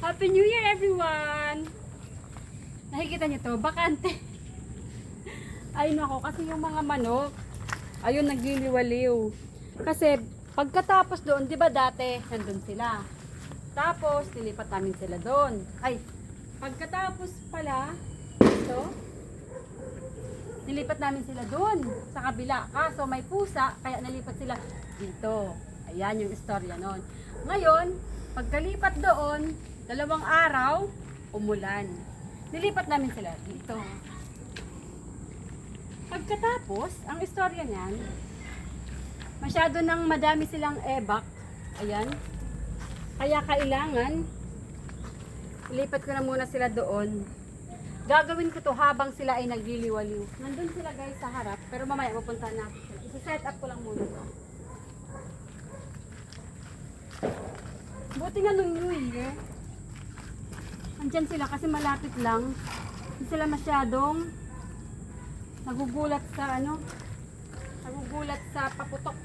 Happy New Year everyone! Nakikita niyo to, bakante. Ay nako, kasi yung mga manok, ayun nagliliwaliw. Kasi pagkatapos doon, di ba dati, nandun sila. Tapos, nilipat namin sila doon. Ay, pagkatapos pala, ito, nilipat namin sila doon, sa kabila. Kaso may pusa, kaya nalipat sila dito. Ayan yung istorya noon. Ngayon, pagkalipat doon, dalawang araw, umulan. Nilipat namin sila dito. Pagkatapos, ang istorya niyan, masyado nang madami silang ebak. Ayan. Kaya kailangan, ilipat ko na muna sila doon. Gagawin ko to habang sila ay nagliliwaliw. Nandun sila guys sa harap, pero mamaya pupunta natin sila. Isa-set up ko lang muna to. Buti nga nung New Year, andyan sila kasi malapit lang. Hindi sila masyadong nagugulat sa ano, nagugulat sa paputok.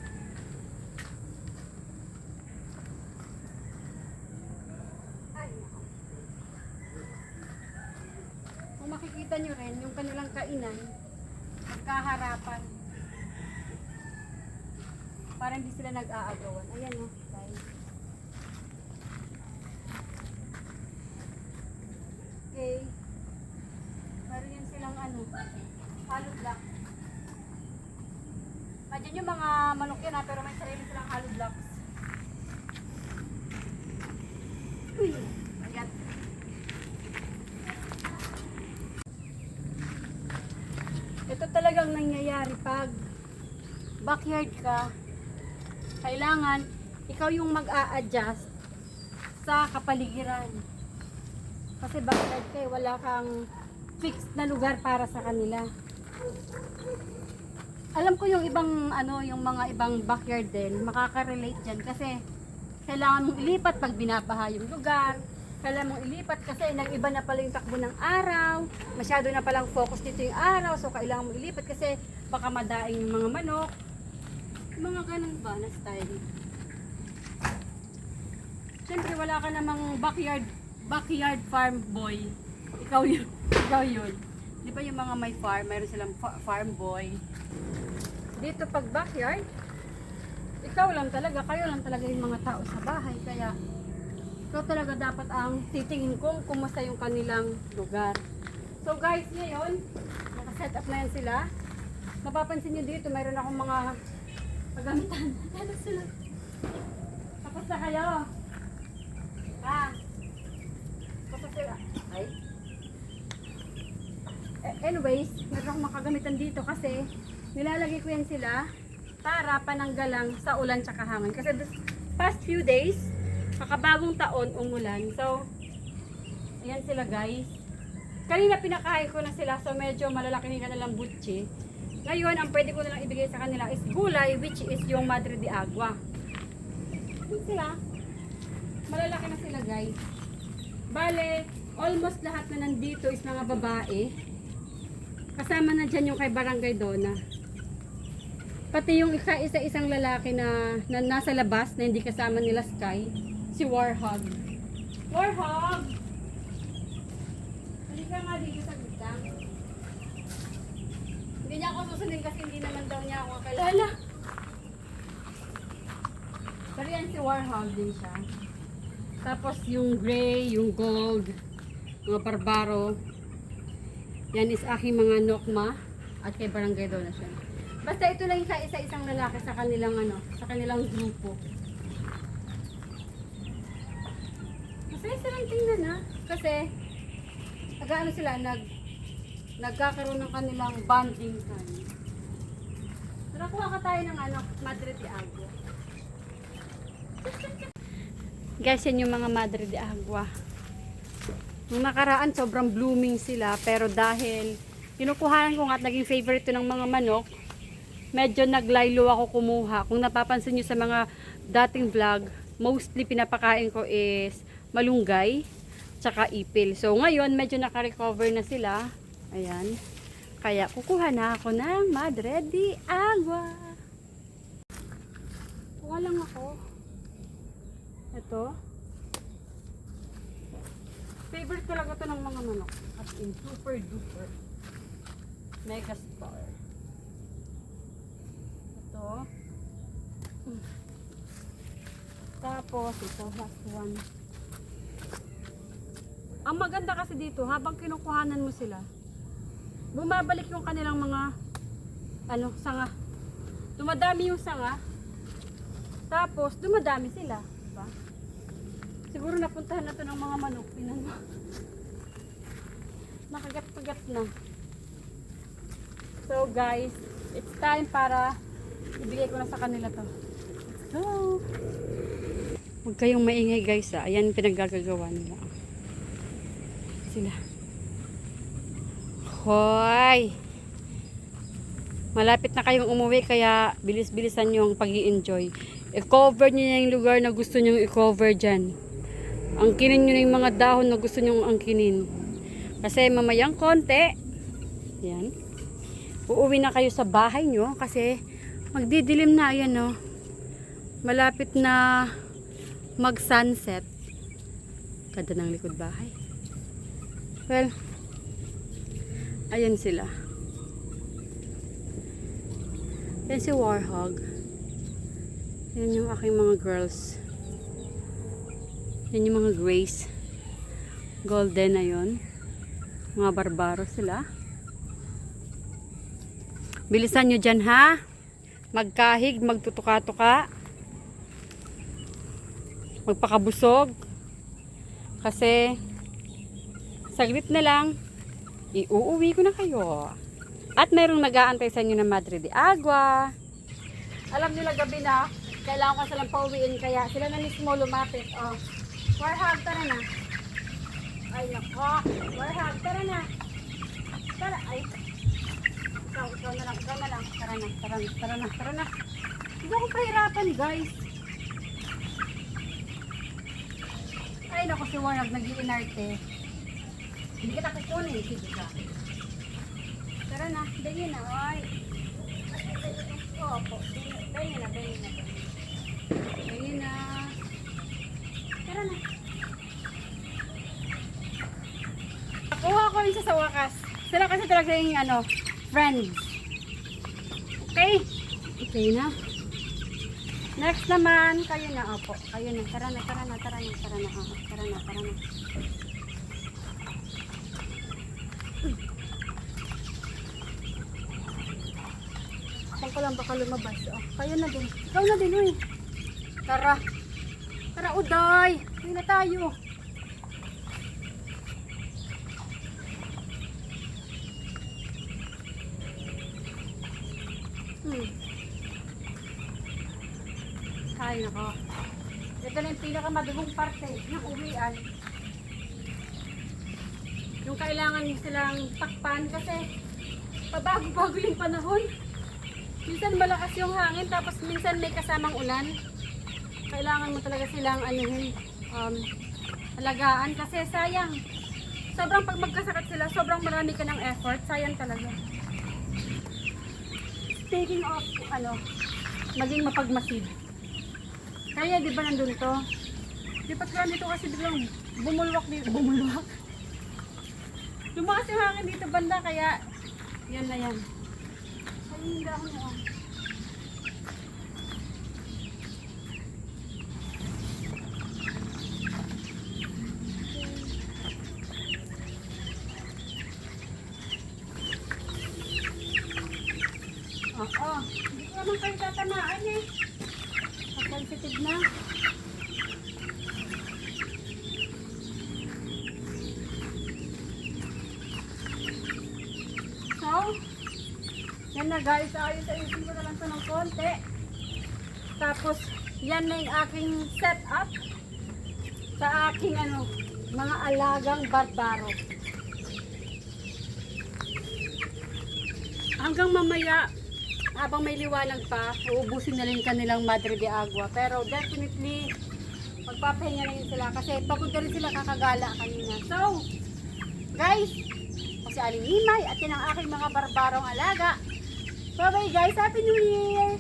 Kung makikita nyo rin, yung kanilang kainan, magkaharapan. Para hindi sila nag-aagawan. Ayan o, guys. Okay. Meron yan silang ano, hollow block. Imagine yung mga manok yan ha, pero may sarili silang hollow blocks. Uy, ayan. Ito talagang nangyayari pag backyard ka, kailangan ikaw yung mag-a-adjust sa kapaligiran. Kasi backyard ka, eh, wala kang fixed na lugar para sa kanila. Alam ko yung ibang ano, yung mga ibang backyard din, makaka-relate diyan kasi kailangan mong ilipat pag binabaha yung lugar. Kailangan mong ilipat kasi nag-iba na pala yung takbo ng araw. Masyado na palang focus dito yung araw. So, kailangan mong ilipat kasi baka madaing yung mga manok. Mga ganun ba na style? Siyempre, wala ka namang backyard backyard farm boy. Ikaw yun. Ikaw yun. Di ba yung mga may farm, mayroon silang fa- farm boy. Dito pag backyard, ikaw lang talaga, kayo lang talaga yung mga tao sa bahay. Kaya, ikaw talaga dapat ang titingin kung kumusta yung kanilang lugar. So guys, ngayon, nakaset up na yan sila. Mapapansin nyo dito, mayroon akong mga pagamitan. Ano sila? Tapos na kayo. Ah. Tapos sila. Ay. Eh, Anyways, meron akong makagamitan dito kasi nilalagay ko yan sila para pananggalang sa ulan tsaka hangin. Kasi this past few days, kakabagong taon, umulan. So, ayan sila guys. Kanina pinakain ko na sila so medyo malalaki na kanilang butchi. Ngayon, ang pwede ko na lang ibigay sa kanila is gulay which is yung Madre de Agua. Ayan sila. Malalaki na sila guys. Bale, almost lahat na nandito is mga babae. Kasama na dyan yung kay Barangay Dona. Pati yung isa, isa isang lalaki na, na nasa labas na hindi kasama nila Sky, si Warhog. Warhog! Halika nga dito sa gitang. Hindi niya ako susundin kasi hindi naman daw niya ako kakilala. Pero yan si Warhog din siya. Tapos yung gray, yung gold, mga barbaro. Yan is aking mga nokma at kay barangay doon na siya. Basta ito lang isa isa isang lalaki sa kanilang ano, sa kanilang grupo. Masaya silang tingnan ha. Kasi nag-ano sila, nag nagkakaroon ng kanilang bonding time. Tara kuha ka tayo ng ano, Madre de Agua. Guys, yan yung mga Madre de Agua. Nung nakaraan, sobrang blooming sila. Pero dahil kinukuhanan ko nga at naging favorite to ng mga manok, medyo naglaylo ako kumuha. Kung napapansin nyo sa mga dating vlog, mostly pinapakain ko is malunggay, tsaka ipil. So ngayon, medyo naka-recover na sila. Ayan. Kaya kukuha na ako ng Madre de Agua. Kuha lang ako. Ito. Favorite talaga to ng mga manok. As in, super duper. Mega star. Ito. Hmm. Tapos, ito, last one. Ang maganda kasi dito, habang kinukuhanan mo sila, bumabalik yung kanilang mga ano, sanga. Dumadami yung sanga. Tapos, dumadami sila. Diba? Siguro napuntahan na to ng mga manok. Tinan mo. Nakagat-pagat na. So guys, it's time para ibigay ko na sa kanila to. Let's go! Huwag kayong maingay guys ah. Ayan pinaggagawa nila. Sila. Hoy! Malapit na kayong umuwi kaya bilis-bilisan nyo ang pag enjoy I-cover nyo yung lugar na gusto nyo i-cover dyan. Angkinin nyo na yung mga dahon na gusto nyo angkinin. Kasi mamayang konti, yan, uuwi na kayo sa bahay nyo kasi magdidilim na yan no. Malapit na mag sunset. Kada ng likod bahay. Well, ayan sila. Yan si Warhog. Yan yung aking mga girls. Yan yung mga grace. Golden na yon. Mga barbaro sila. Bilisan nyo dyan ha. Magkahig, magtutuka-tuka. Magpakabusog. Kasi saglit na lang, iuuwi ko na kayo. At mayroong nag-aantay sa inyo na Madre de Agua. Alam nila gabi na, kailangan ko silang pauwiin kaya sila na mismo lumapit. Oh. Warhag, tara na. Ay, nako. Warhag, tara na. Tara, ay. Ikaw, ikaw na lang, ikaw na lang. Tara na, tara na, tara na, tara na. Hindi ako pahirapan, guys. Ay, naku, si Warhag nag-iinarte. Hindi kita kukunin, sige ka. Tara na, dali na, ay. Opo, dali na, dali na. Dali na. Tara na. Nakuha ko yun siya sa wakas. Sila kasi talaga yung ano, friends. Okay? Okay na. Next naman, kayo na, opo. Kayo na, tara na, tara na, tara na, tara na, opo. Tara na, tara na. Saan ko lang baka lumabas? Oh, kayo na din. Ikaw na din, uy. Tara. Tara, uday. Uy na tayo. Hmm. Ay, nako. Ito na yung pinakamadugong parte ng uwian. Yung kailangan silang takpan kasi pabago-bago yung panahon. Minsan malakas yung hangin tapos minsan may kasamang ulan. Kailangan mo talaga silang anuhin, um, alagaan kasi sayang. Sobrang pag magkasakit sila, sobrang marami ka ng effort. Sayang talaga. Speaking of, ano, maging mapagmasid. Kaya di ba nandun to? Di pa dito kasi biglang bumulwak dito. Bumulwak? Lumakas yung hangin dito banda kaya yan na yan. Ayun yung dahon na Oo. Hindi ko naman kayo tatamaan eh. Sensitive na. So, yan na guys. Ayos-ayusin ko na lang ito ng konti. Tapos, yan na yung aking setup sa aking ano, mga alagang barbaro. Hanggang mamaya, habang may liwanag pa, uubusin na rin kanilang Madre de Agua. Pero definitely, magpapahinga na yun sila kasi pagod na rin sila kakagala kanina. So, guys, kasi Aling Himay at yan ang aking mga barbarong alaga. Bye bye guys, Happy New Year!